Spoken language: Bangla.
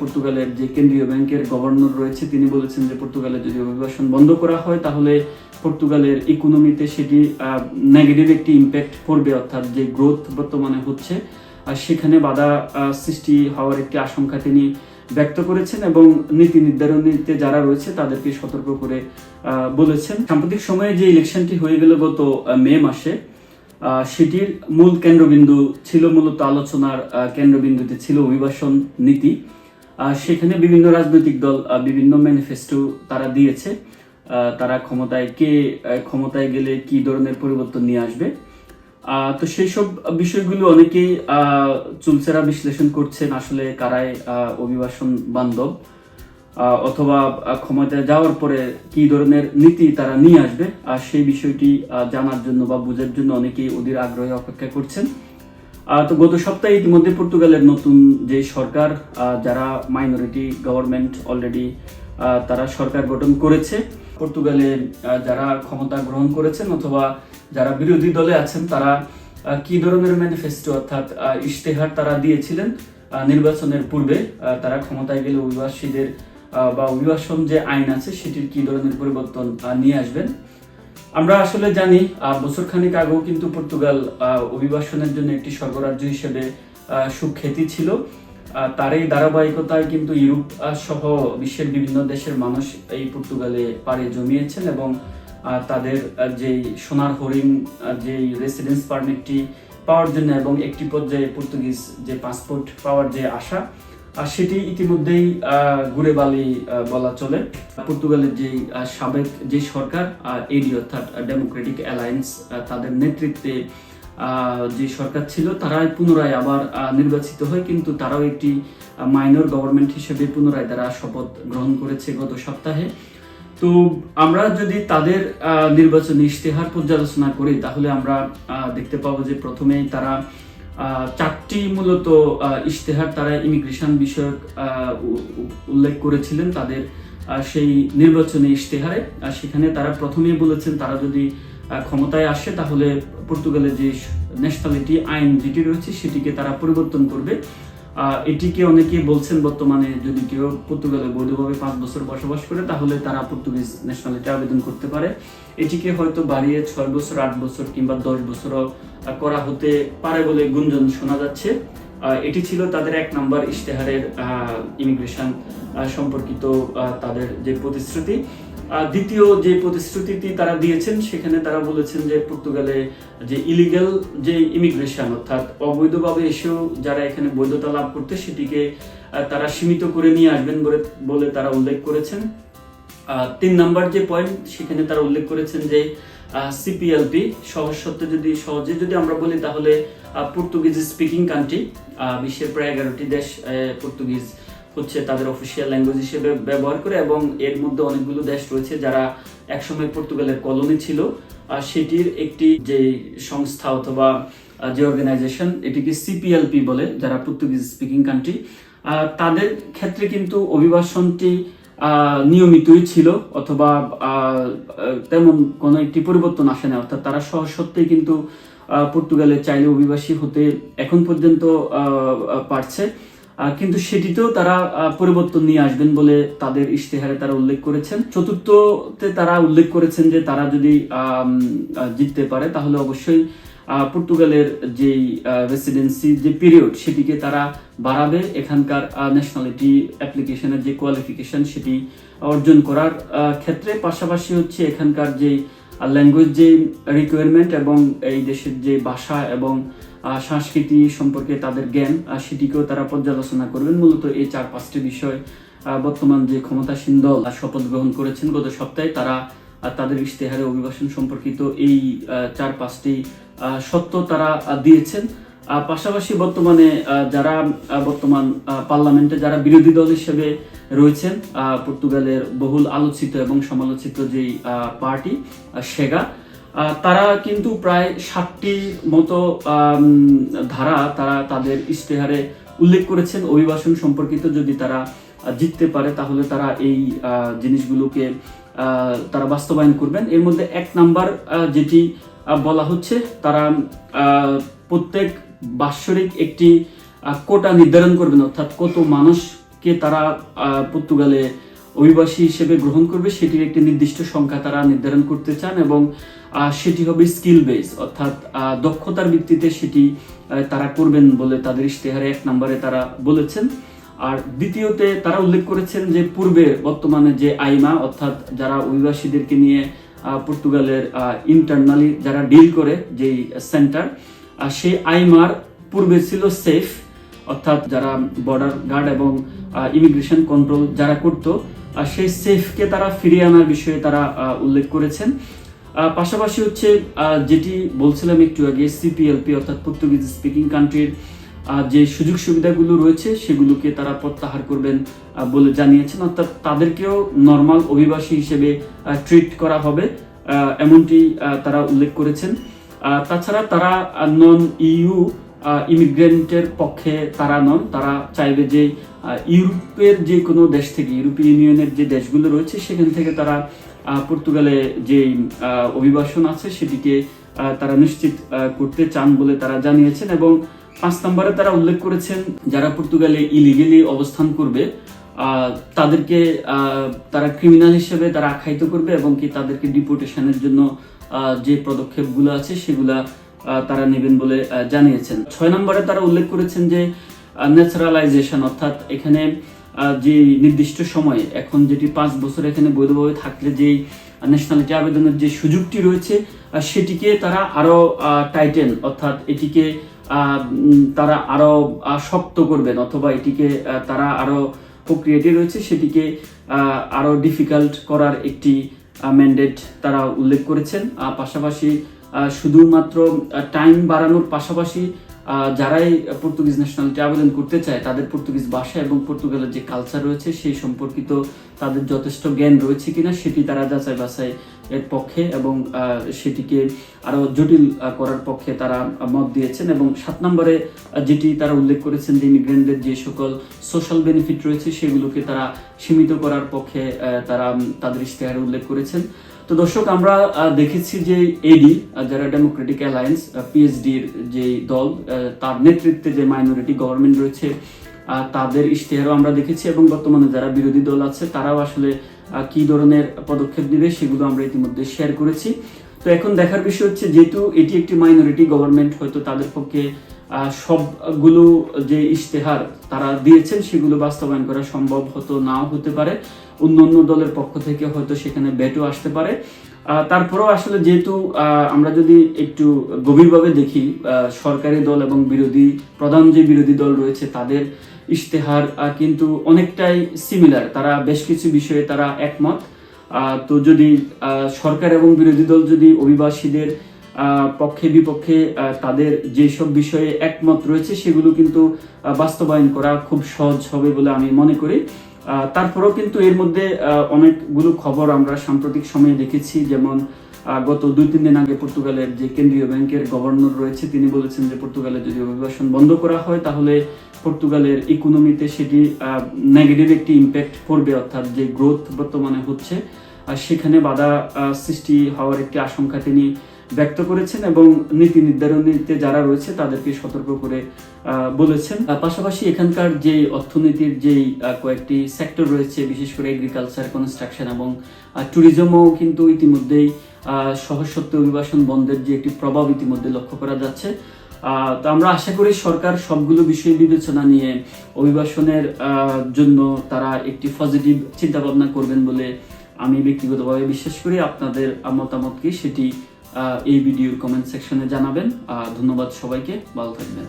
পর্তুগালের যে কেন্দ্রীয় ব্যাংকের গভর্নর রয়েছে, তিনি বলেছেন যে পর্তুগালে যদি অভিবাসন বন্ধ করা হয়, তাহলে পর্তুগালের ইকোনমিতে সেটি নেগেটিভ একটি ইম্প্যাক্ট পড়বে, অর্থাৎ যে গ্রোথ বর্তমানে হচ্ছে। আর সেখানে বাধা সৃষ্টি হওয়ার একটি আশঙ্কা তিনি ব্যক্ত করেছেন এবং নীতি নির্ধারণীতে যারা রয়েছে, তাদেরকে সতর্ক করে বলেছেন। সাম্প্রতিক সময়ে যে ইলেকশনটি হয়ে গেল গত মে মাসে সেটির মূল কেন্দ্রবিন্দু ছিল মূলত আলোচনার কেন্দ্রবিন্দুতে ছিল অভিবাসন নীতি। সেখানে বিভিন্ন রাজনৈতিক দল বিভিন্ন ম্যানিফেস্টো তারা দিয়েছে। তারা ক্ষমতায় কে ক্ষমতায় গেলে কি ধরনের পরিবর্তন নিয়ে আসবে। তো সেই সব বিষয়গুলো অনেকেই চুলচেরা বিশ্লেষণ করছেন আসলে কারাই অভিবাসন বান্ধব অথবা ক্ষমতায় যাওয়ার পরে কি ধরনের নীতি তারা নিয়ে আসবে। আর সেই বিষয়টি জানার জন্য বা বোঝার জন্য অনেকেই অধীর আগ্রহে অপেক্ষা করছেন। তো গত সপ্তাহে ইতিমধ্যে পর্তুগালের নতুন যে সরকার যারা মাইনরিটি গভর্নমেন্ট অলরেডি তারা সরকার গঠন করেছে, পর্তুগালে যারা ক্ষমতা গ্রহণ করেছেন অথবা যারা বিরোধী দলে আছেন, তারা কি ধরনের ম্যানিফেস্টো অর্থাৎ ইশতেহার তারা দিয়েছিলেন নির্বাচনের পূর্বে তারা ক্ষমতায় গেলে অভিবাসীদের বা অভিবাসন যে আইন আছে, সেটির কি ধরনের পরিবর্তন নিয়ে আসবেন? আমরা আসলে জানি বছরখানেক আগেও কিন্তু পর্তুগাল অভিবাসনের জন্য একটি স্বর্গরাজ্য হিসেবে সুখ্যাতি ছিল। তার এই ধারাবাহিকতায় কিন্তু ইউরোপ সহ বিশ্বের বিভিন্ন দেশের মানুষ এই পর্তুগালে পাড়ি জমিয়েছেন এবং তাদের যেই সোনার হরিণ যেই রেসিডেন্স পারমিটটি পাওয়ার জন্য এবং একটি পর্যায়ে পর্তুগিজ যে পাসপোর্ট পাওয়ার যে আশা সেটি ইতিমধ্যেই ঘুরে বালি বলা চলে। পর্তুগালের যে সাবেক যে সরকার এডি অর্থাৎ ডেমোক্রেটিক অ্যালায়েন্স তাদের নেতৃত্বে যে সরকার ছিল, তারাই পুনরায় আবার নির্বাচিত হয়। কিন্তু তারাও একটি মাইনর গভর্নমেন্ট হিসেবে পুনরায় তারা শপথ গ্রহণ করেছে গত সপ্তাহে। তো আমরা যদি তাদের নির্বাচনী ইশতেহার পর্যালোচনা করি, তাহলে আমরা দেখতে পাবো যে প্রথমেই তারা চারটি মূলত ইশতেহার তারা ইমিগ্রেশন বিষয়ক উল্লেখ করেছিলেন তাদের সেই নির্বাচনী ইশতেহারে। সেখানে তারা প্রথমেই বলেছেন তারা যদি ক্ষমতায় আসে তাহলে পর্তুগালের যে ন্যাশনালিটি আইন যেটি রয়েছে সেটিকে তারা পরিবর্তন করবে। এটিকে অনেকে বলছেন বর্তমানে যদি কেউ পর্তুগালে বৈধভাবে পাঁচ বছর বসবাস করে, তাহলে তারা পর্তুগিজ ন্যাশনালিটি আবেদন করতে পারে। এটিকে হয়তো বাড়িয়ে ছয় বছর, আট বছর কিংবা দশ বছরও করা হতে পারে বলে গুঞ্জন শোনা যাচ্ছে। এটি ছিল তাদের এক নম্বর ইশতেহারের ইমিগ্রেশন সম্পর্কিত তাদের যে প্রতিশ্রুতি। দ্বিতীয় যে প্রতিশ্রুতিটি তারা দিয়েছেন, সেখানে তারা বলেছেন যে পর্তুগালে যে ইলিগাল যে ইমিগ্রেশন অর্থাৎ অবৈধভাবে এসেও যারা এখানে বৈধতা লাভ করতে, সেটিকে তারা সীমিত করে নিয়ে আসবেন বলে তারা উল্লেখ করেছেন। তিন নাম্বার যে পয়েন্ট সেখানে তারা উল্লেখ করেছেন যে সিপিএলপি সহজ সত্য যদি সহজে যদি আমরা বলি, তাহলে পর্তুগিজ স্পিকিং কান্ট্রি বিশ্বের প্রায় এগারোটি দেশ পর্তুগিজ হচ্ছে তাদের অফিসিয়াল ল্যাঙ্গুয়েজ হিসেবে ব্যবহার করে এবং এর মধ্যে অনেকগুলো দেশ রয়েছে যারা একসময় পর্তুগালের কলোনি ছিল। আর সেটির একটি যে সংস্থা অথবা যে অর্গানাইজেশন এটিকে সিপিএলপি বলে, যারা পর্তুগিজ স্পিকিং কান্ট্রি তাদের ক্ষেত্রে কিন্তু অভিবাসনটি নিয়মিতই ছিল অথবা তেমন কোনো একটি পরিবর্তন আসে না অর্থাৎ তারা সহ সত্ত্বেই কিন্তু পর্তুগালে চাইলে অভিবাসী হতে এখন পর্যন্ত পারছে। কিন্তু সেটিতেও তারা পরিবর্তন নিয়ে আসবেন বলে তাদের ইশতেহারে তারা উল্লেখ করেছেন। চতুর্থতে তারা উল্লেখ করেছেন যে তারা যদি জিততে পারে, তাহলে অবশ্যই পর্তুগালের যেই রেসিডেন্সি যে পিরিয়ড সেটিকে তারা বাড়াবে। এখানকার ন্যাশনালিটি অ্যাপ্লিকেশনের যে কোয়ালিফিকেশন সেটি অর্জন করার ক্ষেত্রে। পাশাপাশি হচ্ছে এখানকার যে ল্যাঙ্গুয়েজ যে রিকোয়ারমেন্ট এবং এই দেশের যে ভাষা এবং সংস্কৃতি সম্পর্কে তাদের জ্ঞান সেটিকেও তারা পর্যালোচনা করবেন। মূলত এই চার পাঁচটি বিষয় বর্তমান যে ক্ষমতাসীন দল শপথ গ্রহণ করেছেন। গত সপ্তাহে তারা তাদের ইশতেহারে অভিবাসন সম্পর্কিত এই চার পাঁচটি সত্য তারা দিয়েছেন। পাশাপাশি বর্তমানে যারা বর্তমান পার্লামেন্টে যারা বিরোধী দল হিসেবে রয়েছেন পর্তুগালের বহুল আলোচিত এবং সমালোচিত যেই পার্টি সেগা তারা কিন্তু প্রায় ষাটটি মতো ধারা তারা তাদের ইশতেহারে উল্লেখ করেছেন। অভিবাসন সম্পর্কিত যদি তারা জিততে পারে, তাহলে তারা এই জিনিসগুলোকে তারা বাস্তবায়ন করবেন। এর মধ্যে এক নাম্বার যেটি বলা হচ্ছে, তারা প্রত্যেক বাৎসরিক একটি কোটা নির্ধারণ করবেন, অর্থাৎ কত মানুষ কে তারা পর্তুগালে অভিবাসী হিসেবে গ্রহণ করবে, সেটির একটি নির্দিষ্ট সংখ্যা তারা নির্ধারণ করতে চান এবং সেটি হবে স্কিল বেস অর্থাৎ দক্ষতার ভিত্তিতে সেটি তারা করবেন বলে তাদের ইশতেহারে এক নম্বরে তারা বলেছেন। আর দ্বিতীয়তে তারা উল্লেখ করেছেন যে পূর্বে বর্তমানে যে আইমা, অর্থাৎ যারা অভিবাসীদেরকে নিয়ে পর্তুগালের ইন্টারনালি যারা ডিল করে যেই সেন্টার সেই আইমার পূর্বে ছিল সেফ অর্থাৎ যারা বর্ডার গার্ড এবং ইমিগ্রেশন কন্ট্রোল যারা করতো সেই সেফকে তারা ফিরিয়ে আনার বিষয়ে তারা উল্লেখ করেছেন। পাশাপাশি হচ্ছে যেটি বলছিলাম একটু আগে সিপিএলপি অর্থাৎ পর্তুগিজ স্পিকিং কান্ট্রির যে সুযোগ সুবিধাগুলো রয়েছে, সেগুলোকে তারা প্রত্যাহার করবেন বলে জানিয়েছেন। অর্থাৎ তাদেরকেও নর্মাল অভিবাসী হিসেবে ট্রিট করা হবে এমনটি তারা উল্লেখ করেছেন। তাছাড়া তারা নন ইউ ইমিগ্রেন্টের পক্ষে তারা নন। তারা চাইবে যে ইউরোপের যে কোনো দেশ থেকে, ইউরোপীয় ইউনিয়নের যে দেশগুলো রয়েছে, সেখান থেকে তারা পর্তুগালে যে অভিবাসন আছে, সেটিকে তারা নিশ্চিত করতে চান বলে তারা জানিয়েছেন এবং পাঁচ নম্বরে তারা উল্লেখ করেছেন, যারা পর্তুগালে ইলিগেলি অবস্থান করবে তাদেরকে তারা ক্রিমিনাল হিসেবে তারা আখ্যায়িত করবে এবং কি তাদেরকে ডিপোর্টেশনের জন্য যে পদক্ষেপগুলো আছে সেগুলা তারা নেবেন বলে জানিয়েছেন। ছয় নম্বরে তারা উল্লেখ করেছেন যে ন্যাচারালাইজেশন অর্থাৎ এখানে যে নির্দিষ্ট সময়ে, এখন যেটি পাঁচ বছর এখানে বৈধভাবে থাকলে যেই ন্যাশনালিটি আবেদনের যে সুযোগটি রয়েছে সেটিকে তারা আরও টাইটেন অর্থাৎ এটিকে তারা আরও আহ, শক্ত করবেন অথবা এটিকে তারা আরও প্রক্রিয়াটি রয়েছে সেটিকে আহ, আরও ডিফিকাল্ট করার একটি ম্যান্ডেট তারা উল্লেখ করেছেন। পাশাপাশি শুধুমাত্র টাইম বাড়ানোর পাশাপাশি যারাই পর্তুগিজ ন্যাশনালিটি আবেদন করতে চায়, তাদের পর্তুগিজ ভাষা এবং পর্তুগালের যে কালচার রয়েছে, সেই সম্পর্কিত তাদের যথেষ্ট জ্ঞান রয়েছে কিনা, সেটি তারা যাচাই বাছাই এর পক্ষে এবং সেটিকে আরও জটিল করার পক্ষে তারা মত দিয়েছেন এবং সাত নম্বরে যেটি তারা উল্লেখ করেছেন যে ইমিগ্রেন্টদের যে সকল সোশ্যাল বেনিফিট রয়েছে, সেগুলোকে তারা সীমিত করার পক্ষে তারা তাদের ইশতেহারে উল্লেখ করেছেন। তো দর্শক, আমরা দেখেছি যে এডি যারা ডেমোক্রেটিক অ্যালায়েন্স পিএইচডির যে দল তার নেতৃত্বে যে মাইনরিটি গভর্নমেন্ট রয়েছে তাদের ইশতেহারও আমরা দেখেছি এবং বর্তমানে যারা বিরোধী দল আছে, তারাও আসলে কি ধরনের পদক্ষেপ দিবে সেগুলো আমরা ইতিমধ্যে শেয়ার করেছি। তো এখন দেখার বিষয় হচ্ছে, যেহেতু এটি একটি মাইনরিটি গভর্নমেন্ট হয়তো তাদের পক্ষে সবগুলো যে ইশতেহার তারা দিয়েছেন, সেগুলো বাস্তবায়ন করা সম্ভব হতো, নাও হতে পারে। অন্য অন্য দলের পক্ষ থেকে হয়তো সেখানে ব্যাটও আসতে পারে। তারপরেও আসলে যেহেতু আমরা যদি একটু গভীরভাবে দেখি সরকারি দল এবং বিরোধী, প্রধান যে বিরোধী দল রয়েছে, তাদের ইশতেহার কিন্তু অনেকটাই সিমিলার তারা বেশ কিছু বিষয়ে তারা একমত। তো যদি সরকার এবং বিরোধী দল যদি অভিবাসীদের পক্ষে বিপক্ষে তাদের যেসব বিষয়ে একমত রয়েছে, সেগুলো কিন্তু বাস্তবায়ন করা খুব সহজ হবে বলে আমি মনে করি। তারপরেও কিন্তু এর মধ্যে অনেকগুলো খবর আমরা সাম্প্রতিক সময়ে দেখেছি। যেমন গত দুই, তিন দিন আগে পর্তুগালের যে কেন্দ্রীয় ব্যাংকের গভর্নর রয়েছে, তিনি বলেছেন যে পর্তুগালে যদি অভিবাসন বন্ধ করা হয়, তাহলে পর্তুগালের ইকোনমিতে সেটি নেগেটিভ একটি ইম্প্যাক্ট পড়বে অর্থাৎ যে গ্রোথ বর্তমানে হচ্ছে সেখানে বাধা সৃষ্টি হওয়ার একটি আশঙ্কা তিনি ব্যক্ত করেছেন এবং নীতি নির্ধারণীতে যারা রয়েছে তাদেরকে সতর্ক করে বলেছেন। পাশাপাশি এখানকার যে অর্থনীতির যেই কয়েকটি সেক্টর রয়েছে, বিশেষ করে এগ্রিকালচার কনস্ট্রাকশন এবং ট্যুরিজমও কিন্তু ইতিমধ্যেই সহজ সত্য অভিবাসন বন্ধের যে একটি প্রভাব ইতিমধ্যে লক্ষ্য করা যাচ্ছে। তো আমরা আশা করি সরকার সবগুলো বিষয় বিবেচনা নিয়ে অভিবাসনের জন্য তারা একটি পজিটিভ চিন্তা ভাবনা করবেন বলে আমি ব্যক্তিগতভাবে বিশ্বাস করি। আপনাদের মতামত কি? সেটি এই ভিডিওর কমেন্ট সেকশনে জানাবেন। ধন্যবাদ সবাইকে। ভালো থাকবেন।